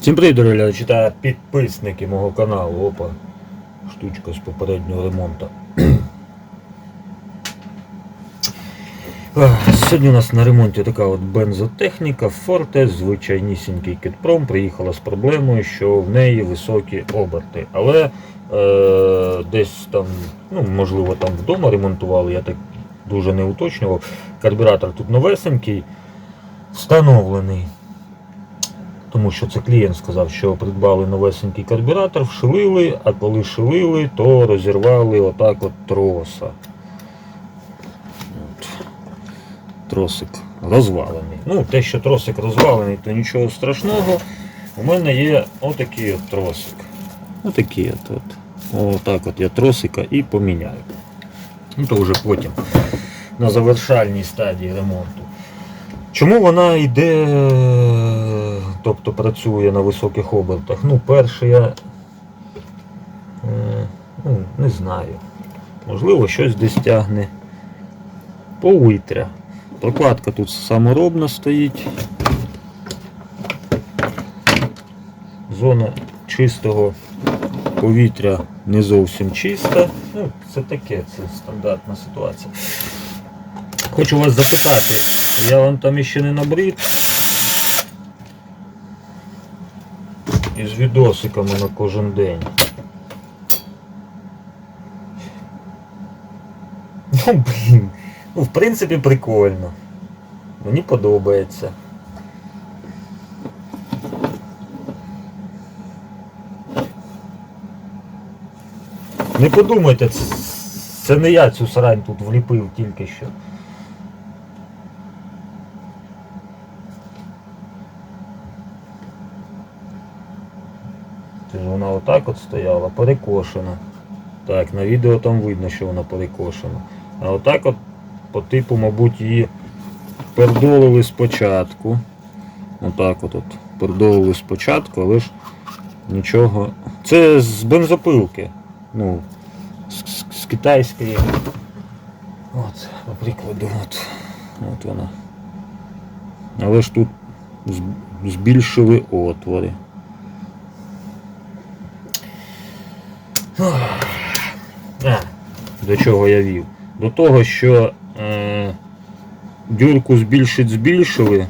Всім привіт, дорогі глядачі підписники мого каналу. Опа, штучка з попереднього ремонту. Сьогодні у нас на ремонті така от бензотехніка Forte, звичайнісінький кітпром, приїхала з проблемою, що в неї високі оберти. Але е, десь там, ну можливо там вдома ремонтували, я так дуже не уточнював. Карбюратор тут новесенький, встановлений. Тому що це клієнт сказав, що придбали новесенький карбюратор, вшилили, а коли шилили, то розірвали отак от троса. От. Тросик розвалений. Ну, те, що тросик розвалений, то нічого страшного. У мене є отакий от тросик. Отакий от. от. Отак от я тросика і поміняю. Ну, то вже потім на завершальній стадії ремонту. Чому вона йде, тобто працює на високих обертах? Ну, перше, я е, ну, не знаю. Можливо, щось десь тягне повітря. Прокладка тут саморобна стоїть. Зона чистого повітря не зовсім чиста. Ну, це таке, це стандартна ситуація. Хочу вас запитати, я вам там іще не набрид. Відосиками на кожен день. Ну, блін. Ну, в принципі, прикольно. Мені подобається. Не подумайте, це, не я цю срань тут вліпив тільки що. Це ж отак от стояла, перекошена. Так, на відео там видно, що вона перекошена. А отак от по типу, мабуть, її пердолили спочатку. Отак от, от пердолили спочатку, але ж нічого. Це з бензопилки. Ну, з, з, з китайської. От, по прикладу, от. От вона. Але ж тут збільшили отвори. А, до чого я вів? До того, що е, дюрку збільшить збільшили.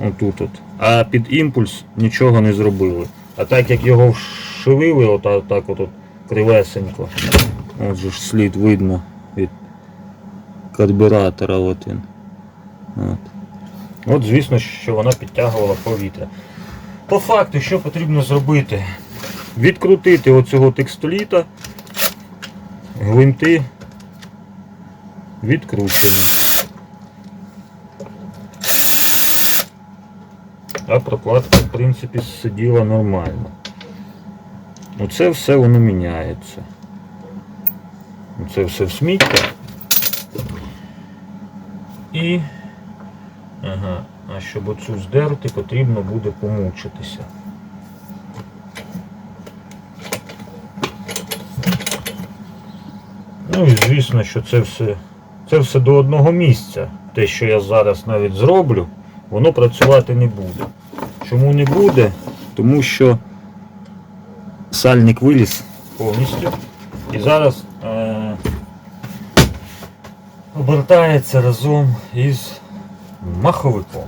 Отут от. А під імпульс нічого не зробили. А так як його вшивили, отак так от, от кривесенько. От же ж слід видно від карбюратора. От він. От. От звісно, що вона підтягувала повітря. По факту, що потрібно зробити? Відкрутити оцього текстоліта, гвинти відкручені. А прокладка, в принципі, сиділа нормально. Оце все воно міняється. Це все в сміття. І. Ага. А щоб оцю здерти, потрібно буде помучитися. Ну і звісно, що це все, це все до одного місця. Те, що я зараз навіть зроблю, воно працювати не буде. Чому не буде? Тому що сальник виліз повністю. І зараз е- обертається разом із маховиком.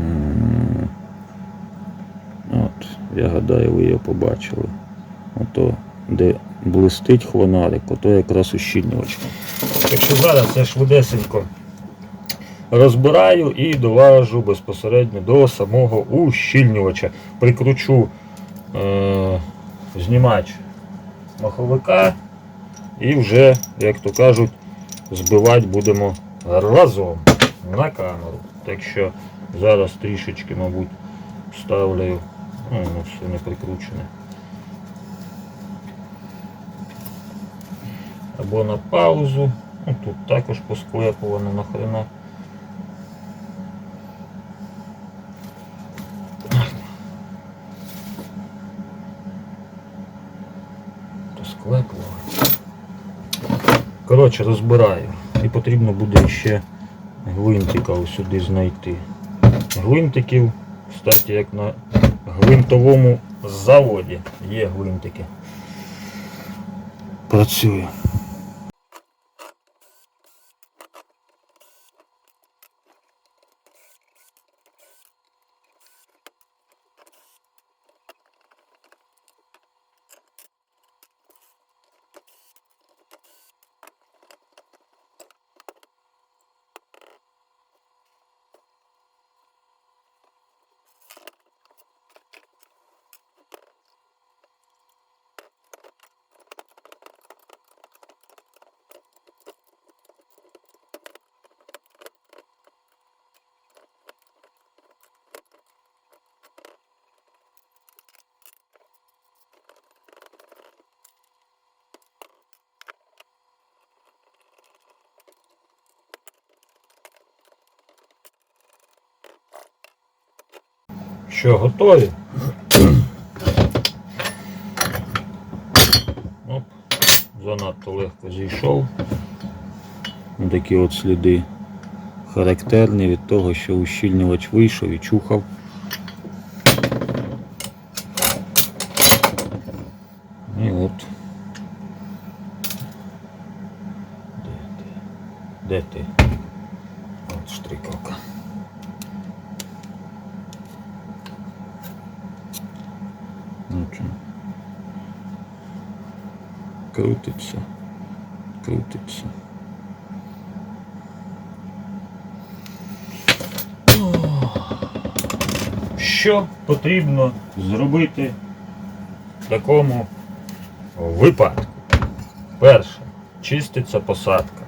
М. От, я гадаю, ви його побачили. Ото, де блистить хвонарик, ото якраз ущільнювач. Так що зараз я швидесенько розбираю і доважу безпосередньо до самого ущільнювача. Прикручу е- знімач маховика і вже, як то кажуть, збивати будемо разом на камеру. Так що зараз трішечки, мабуть, ставлю, ну, воно все не прикручене. Або на паузу. Ну, тут також посклепувано нахрена. То. Коротше, розбираю. І потрібно буде ще гвинтика сюди знайти. Гвинтиків, кстати, як на гвинтовому заводі є гвинтики. Працює. Що, готові? Оп, занадто легко зійшов. Такі от сліди характерні від того, що ущільнювач вийшов і чухав. І от. Де ти? Де ти? От штрикалка. Ну чому? Крутиться. Крутиться. Що потрібно зробити в такому випадку? Перше, чиститься посадка,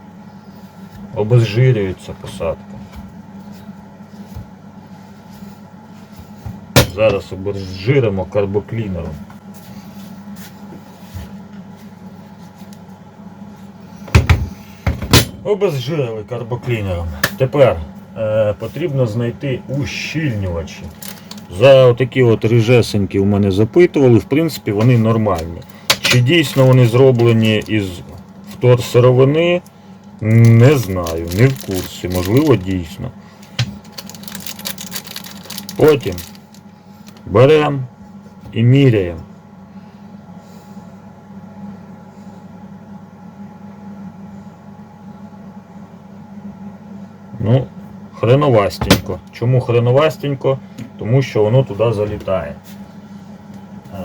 обезжирюється посадка. Зараз обезжиримо карбоклінером. Обезжирили карбоклінером. Тепер е, потрібно знайти ущільнювачі. За такі от рижесенькі у мене запитували, в принципі, вони нормальні. Чи дійсно вони зроблені із вторсировини, не знаю, не в курсі, можливо, дійсно. Потім беремо і міряємо. Ну, хреновастенько. Чому хреновастенько? Тому що воно туди залітає. Е,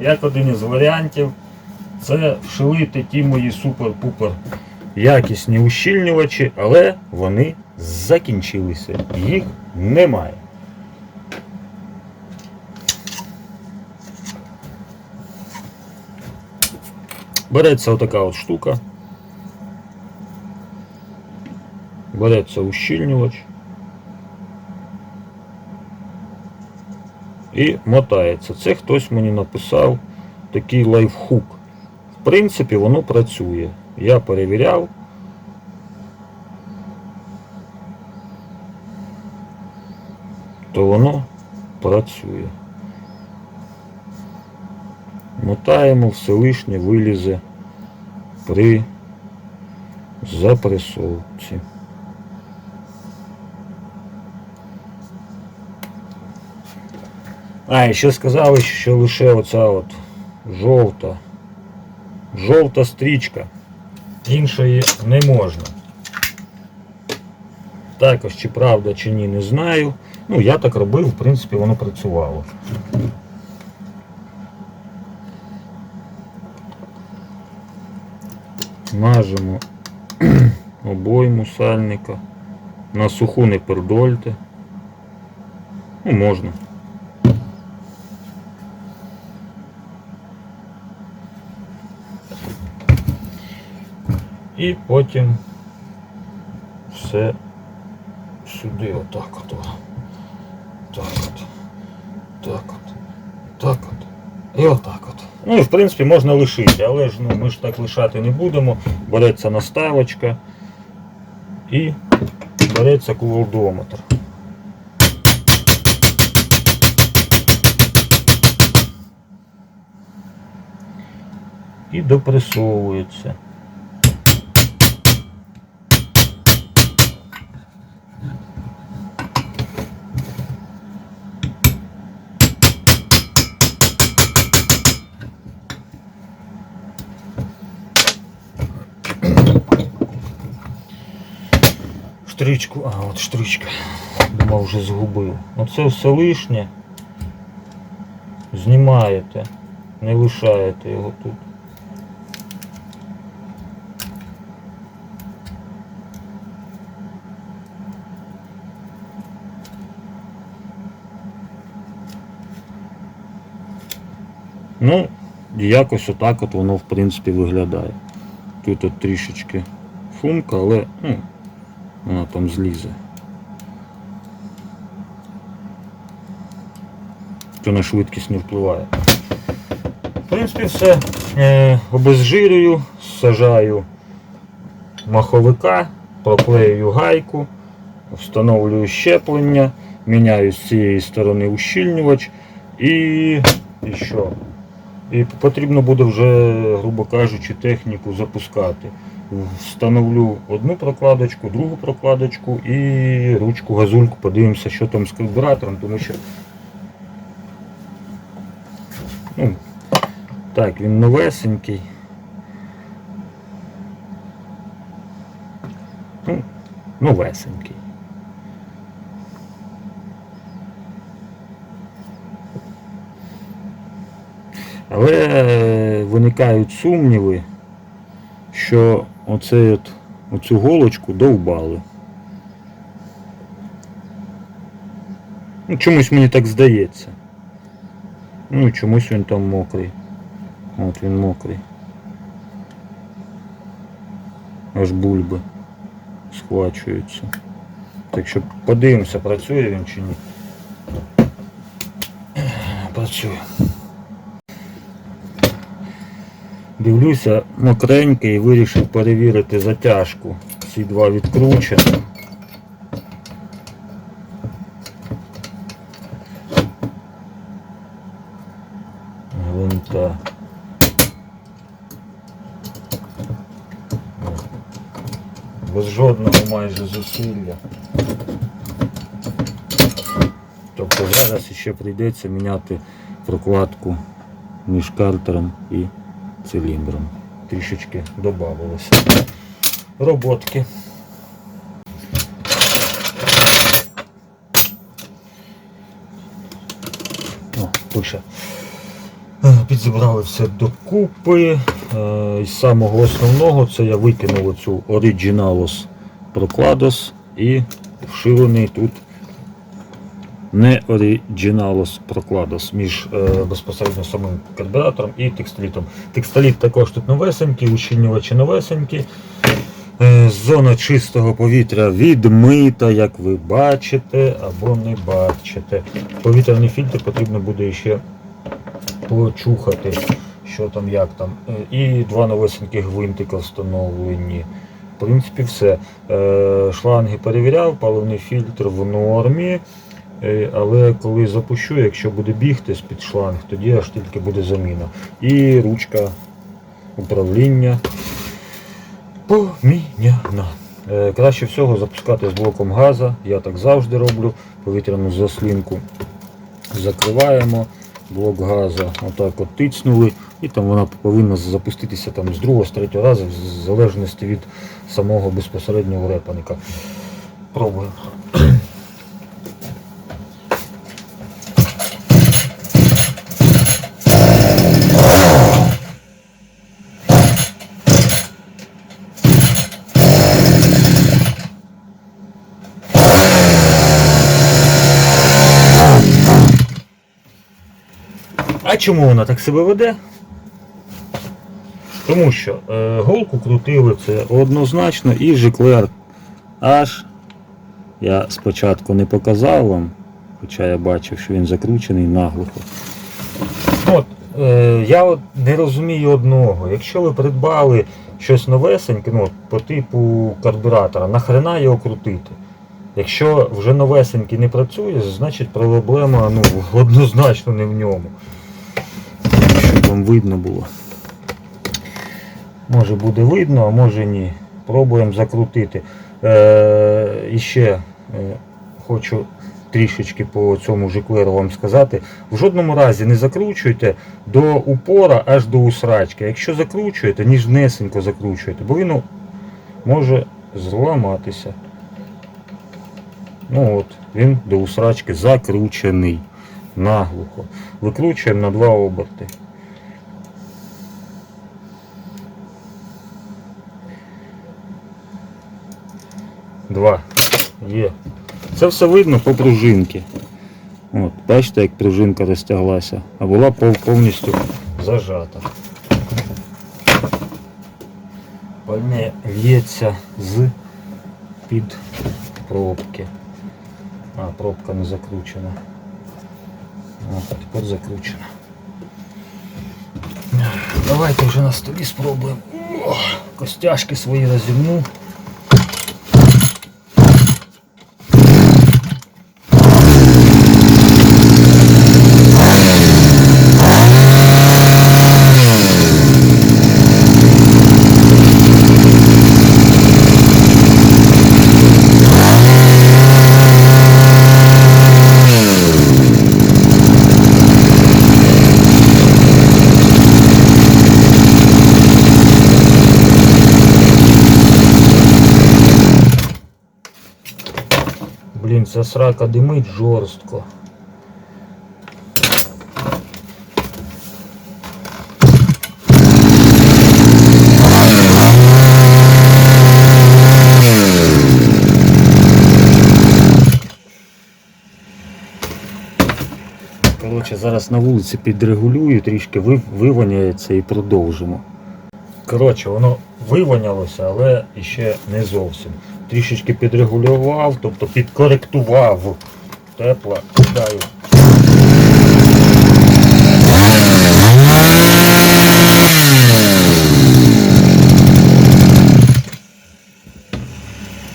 Як один із варіантів, це вшилити ті мої супер-пупер якісні ущільнювачі, але вони закінчилися. Їх немає. Береться отака от штука. Береться ущільнювач. І мотається. Це хтось мені написав такий лайфхук. В принципі, воно працює. Я перевіряв. То воно працює. Мотаємо, все лишнє вилізе при запресовці. А, і ще сказали, що лише оця от жовта, жовта стрічка. Іншої не можна. Також чи правда, чи ні, не знаю. Ну, я так робив, в принципі, воно працювало. Мажемо обойму сальника. На суху не пердольте. Ну, можна. І потім все сюди отак от. Так от. Так от. Так от. І отак от. Ну і в принципі можна лишити, але ж ну, ми ж так лишати не будемо. Береться наставочка і береться кувалдометр. І допресовується. Штричку. А, от штричка. Думав, вже згубив. Оце все лишнє. Знімаєте. Не лишаєте його тут. Ну, якось отак от воно в принципі виглядає. Тут от трішечки фумка, але ну, вона там злізе. То на швидкість не впливає. В принципі, все. Е, обезжирюю, сажаю маховика, проклеюю гайку, встановлюю щеплення, міняю з цієї сторони ущільнювач і, і що? І потрібно буде вже, грубо кажучи, техніку запускати. Встановлю одну прокладочку, другу прокладочку і ручку газульку, подивимося, що там з карбюратором, тому що ну, так, він новесенький. Ну, новесенький. Але е, виникають сумніви, що оцей от, оцю голочку довбали. Ну, чомусь мені так здається. Ну, чомусь він там мокрий. От він мокрий. Аж бульби схвачуються. Так що подивимося, працює він чи ні. Працює. Дивлюся мокренький вирішив перевірити затяжку. Ці два відкручені. Гвинта. Без жодного майже зусилля. Тобто зараз ще прийдеться міняти прокладку між картером і циліндром. Трішечки додавалося. Роботки. О, пише. Е, Підзібрали все докупи. Е, Із самого основного це я викинув оцю Originalos Proclados і вширений тут не Originalos Proclados між е, безпосередньо самим карбюратором і текстолітом. Текстоліт також тут новесенький, ущільнювачі новесенькі. Е, Зона чистого повітря відмита, як ви бачите або не бачите. Повітряний фільтр потрібно буде ще почухати, що там, як там. Е, І два новесеньких гвинтика встановлені. В принципі, все. Е, Шланги перевіряв, паливний фільтр в нормі. Е, Але коли запущу, якщо буде бігти з-під шланг, тоді аж тільки буде заміна. І ручка управління поміняна. Е, Краще всього запускати з блоком газа. Я так завжди роблю. Повітряну заслінку закриваємо. Блок газу отак от тицнули, і там вона повинна запуститися там з другого, з третього разу, в залежності від самого безпосереднього репаника. Пробуємо. Чому вона так себе веде? Тому що е, голку крутили це однозначно і жиклер аж я спочатку не показав вам, хоча я бачив, що він закручений наглухо. От, е, я от не розумію одного. Якщо ви придбали щось новесеньке, ну, по типу карбюратора, нахрена його крутити? Якщо вже новесенький не працює, значить проблема ну, однозначно не в ньому вам видно було. Може буде видно, а може ні. Пробуємо закрутити. Е, і ще е, хочу трішечки по цьому жиклеру вам сказати. В жодному разі не закручуйте до упора аж до усрачки. Якщо закручуєте, ніжнесенько закручуєте, бо він може зламатися. Ну от, він до усрачки закручений наглухо. Викручуємо на два оберти. Два. Є. Це все видно по пружинці. От, бачите, як пружинка розтяглася, а була повністю зажата. Пальне лється з під пробки. А, пробка не закручена. О, тепер закручена. Давайте вже на столі спробуємо. О, костяшки свої розімну. Блін, ця срака димить жорстко. Коротше, зараз на вулиці підрегулюю, трішки ви- вивоняється і продовжимо. Коротше, воно вивонялося, але ще не зовсім. Трішечки підрегулював, тобто підкоректував. Тепло, кидаю.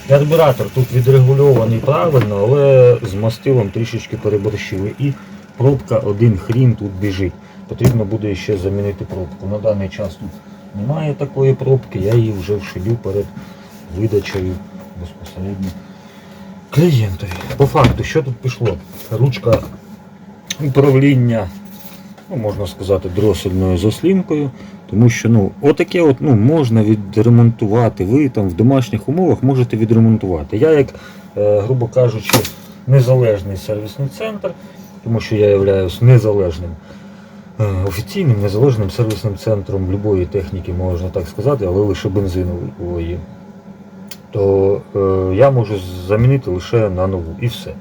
Карбюратор тут відрегульований правильно, але з мастилом трішечки переборщили. І пробка один хрін тут біжить. Потрібно буде ще замінити пробку. На даний час тут немає такої пробки, я її вже вшилю перед видачею безпосередньо клієнтові. По факту, що тут пішло? Ручка управління, ну, можна сказати, дросельною заслінкою. Тому що ну, отаке от, ну, можна відремонтувати. Ви там в домашніх умовах можете відремонтувати. Я, як, е, грубо кажучи, незалежний сервісний центр, тому що я являюсь незалежним е, офіційним незалежним сервісним центром любої техніки, можна так сказати, але лише бензинової, то е, я можу замінити лише на нову і все.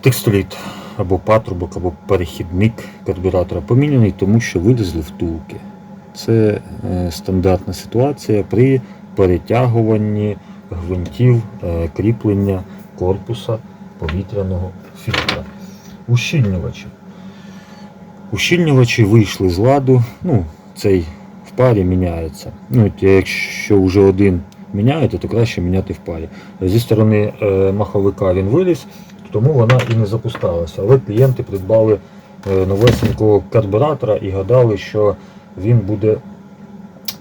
Текстоліт або патрубок, або перехідник карбюратора поміняний, тому що вилізли втулки. Це е, стандартна ситуація при перетягуванні гвинтів е, кріплення корпуса повітряного фільтра. Ущільнювачі. Ущільнювачі вийшли з ладу. Ну, цей в парі міняється. Ну, якщо вже один міняєте, то краще міняти в парі. Зі сторони е, маховика він виліз, тому вона і не запускалася. Але клієнти придбали е, новесенького карбюратора і гадали, що він буде,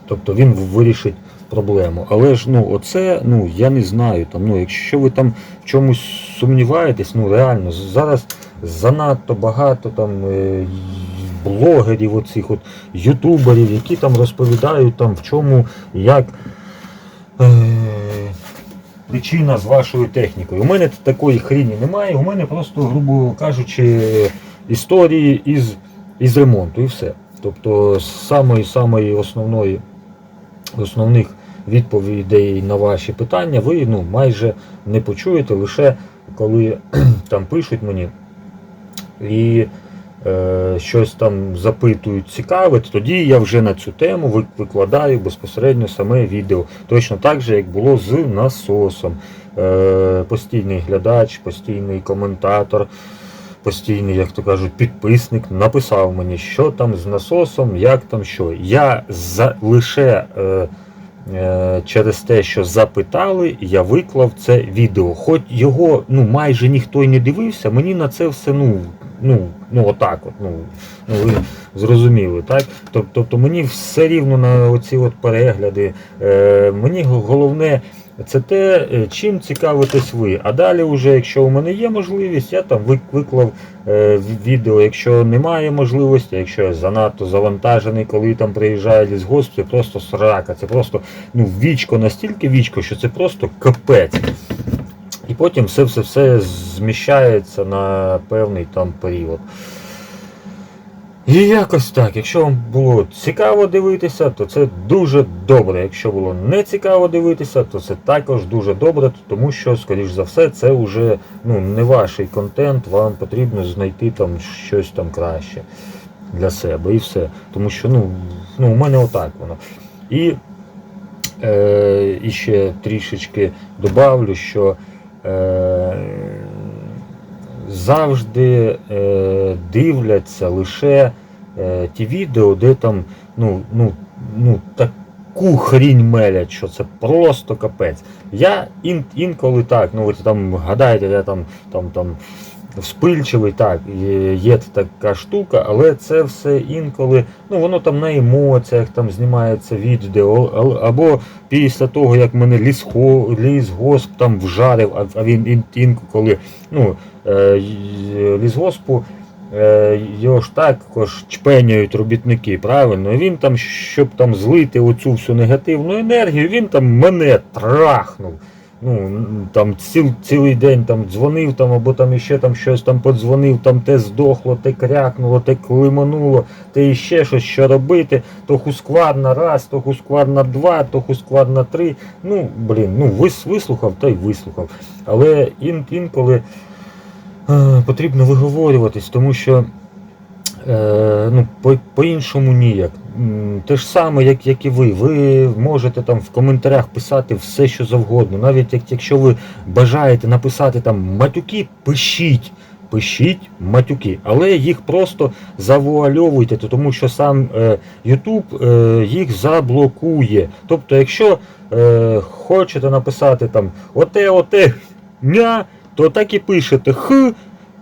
тобто він вирішить проблему. Але ж ну, оце, ну я не знаю. Там, ну, якщо ви там в чомусь сумніваєтесь, ну реально зараз занадто багато там е, блогерів, оцих от ютуберів, які там розповідають там в чому, як. Е, Причина з вашою технікою. У мене такої хріні немає, у мене просто, грубо кажучи, історії із, із ремонту і все. Тобто з самої самої основної основних відповідей на ваші питання ви ну, майже не почуєте лише коли там пишуть мені і щось там запитують цікаве, тоді я вже на цю тему викладаю безпосередньо саме відео. Точно так же, як було з насосом. Е, постійний глядач, постійний коментатор, постійний, як то кажуть, підписник написав мені, що там з насосом, як там що. Я за, лише е, е, через те, що запитали, я виклав це відео. Хоч його ну, майже ніхто й не дивився, мені на це все ну, ну, ну отак от, ну, ну ви зрозуміли, так? Тоб- Тобто мені все рівно на оці от перегляди. Е, мені головне це те, е, чим цікавитесь ви. А далі, вже, якщо у мене є можливість, я там виклав е, відео. Якщо немає можливості, якщо я занадто завантажений, коли там приїжджає лісгосп, це просто срака, це просто ну, вічко, настільки вічко, що це просто капець. Потім все-все-все зміщається на певний там період. І якось так, якщо вам було цікаво дивитися, то це дуже добре. Якщо було не цікаво дивитися, то це також дуже добре, тому що, скоріш за все, це вже ну, не ваш контент, вам потрібно знайти там щось там краще для себе і все. Тому що ну, ну, у мене отак воно. І, е, і ще трішечки добавлю, що завжди е, дивляться лише е, ті відео, де там ну, ну, ну, таку хрінь мелять, що це просто капець. Я ін, інколи так, ну ви там гадаєте, я там, там, там вспильчивий, так, є, така штука, але це все інколи, ну воно там на емоціях там знімається відео, або після того, як мене лісхо, лісгосп там вжарив, а, а він інколи, ну, е, лісгоспу е, його ж також чпеняють робітники, правильно? Він там, щоб там злити оцю всю негативну енергію, він там мене трахнув. Ну, там ціл, цілий день там дзвонив там, або там іще там щось там подзвонив, там те здохло, те крякнуло, те климануло, те іще щось що робити, то хускварна раз, то хускварна два, то хускварна три. Ну, блін, ну вис, вислухав, та й вислухав. Але ін, інколи е, потрібно виговорюватись, тому що е, ну, по- по-іншому ніяк. Те ж саме, як, як і ви. Ви можете там в коментарях писати все, що завгодно. Навіть як, якщо ви бажаєте написати там матюки, пишіть. Пишіть матюки, але їх просто завуальовуйте, тому що сам е, YouTube е, їх заблокує. Тобто, якщо е, хочете написати там оте, оте, ня, то так і пишете х,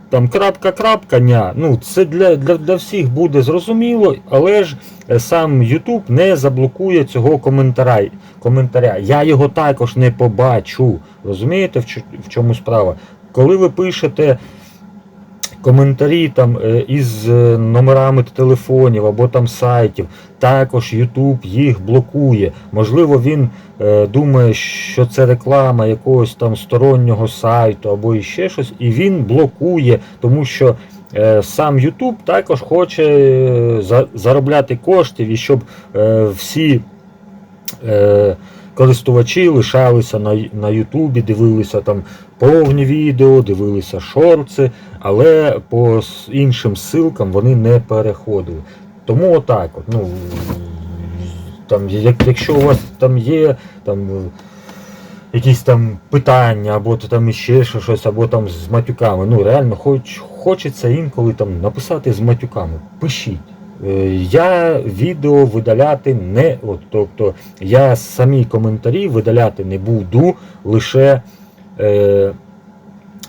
там крапка, крапка, ня. Ну, це для, для, для всіх буде зрозуміло, але ж е, сам YouTube не заблокує цього коментаря. коментаря. Я його також не побачу. Розумієте, в чому справа? Коли ви пишете коментарі там е, із е, номерами телефонів або там сайтів, також YouTube їх блокує. Можливо, він е, думає, що це реклама якогось там стороннього сайту або іще щось, і він блокує, тому що сам YouTube також хоче за- заробляти коштів і щоб всі. Користувачі лишалися на Ютубі, дивилися там повні відео, дивилися шорти, але по іншим ссылкам вони не переходили. Тому отак от, ну, там, якщо у вас там є там, е, якісь там питання, або то там іще щось, або там з матюками, ну реально хоч, хочеться інколи там написати з матюками. Пишіть. Е, Я відео видаляти не, от, тобто я самі коментарі видаляти не буду, лише е,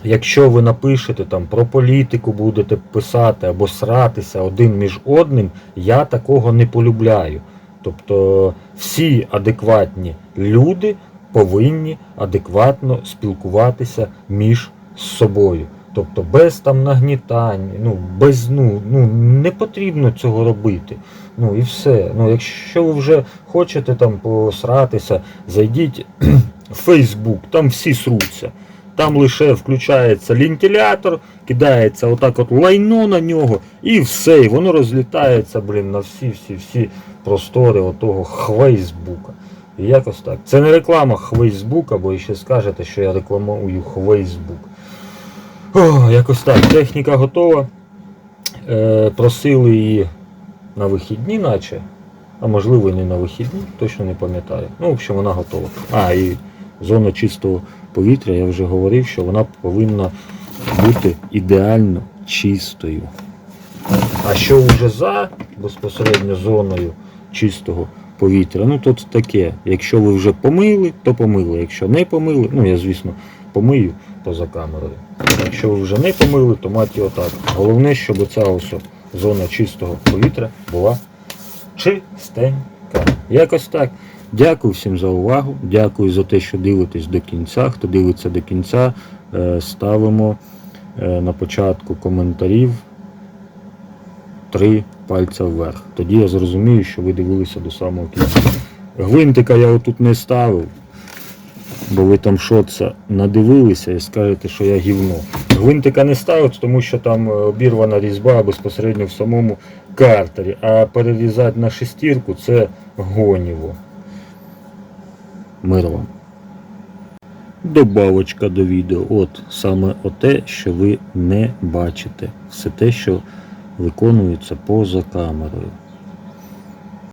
якщо ви напишете там про політику, будете писати або сратися один між одним, я такого не полюбляю. Тобто всі адекватні люди повинні адекватно спілкуватися між собою. Тобто без там нагнітань, ну без ну, ну не потрібно цього робити. Ну і все. Ну, якщо ви вже хочете там посратися, зайдіть Facebook, там всі сруться. Там лише включається лінтилятор, кидається отак от лайно на нього, і все, і воно розлітається, блін, на всі-всі-всі простори отого Хвейсбука. І якось так. Це не реклама Хвейсбука, бо ще скажете, що я рекламую Хвейсбук. О, якось так. Техніка готова. Е, просили її на вихідні, наче. А можливо і не на вихідні, точно не пам'ятаю. Ну, в общем, вона готова. А, і зона чистого повітря, я вже говорив, що вона повинна бути ідеально чистою. А що вже за безпосередньо зоною чистого повітря, ну тут таке. Якщо ви вже помили, то помили. Якщо не помили, ну я звісно помию поза камерою. Якщо ви вже не помили, то мать його так. Головне, щоб оця ось зона чистого повітря була чистенька. Якось так. Дякую всім за увагу. Дякую за те, що дивитесь до кінця. Хто дивиться до кінця, е, ставимо е, на початку коментарів три пальця вверх. Тоді я зрозумію, що ви дивилися до самого кінця. Гвинтика я отут не ставив. бо ви там шотса надивилися і скажете, що я гівно. Гвинтика не ставить, тому що там е, обірвана різьба безпосередньо в самому картері, а перерізати на шестірку це гоніво. Мир вам. Добавочка до відео. От саме те, що ви не бачите. Все те, що виконується поза камерою.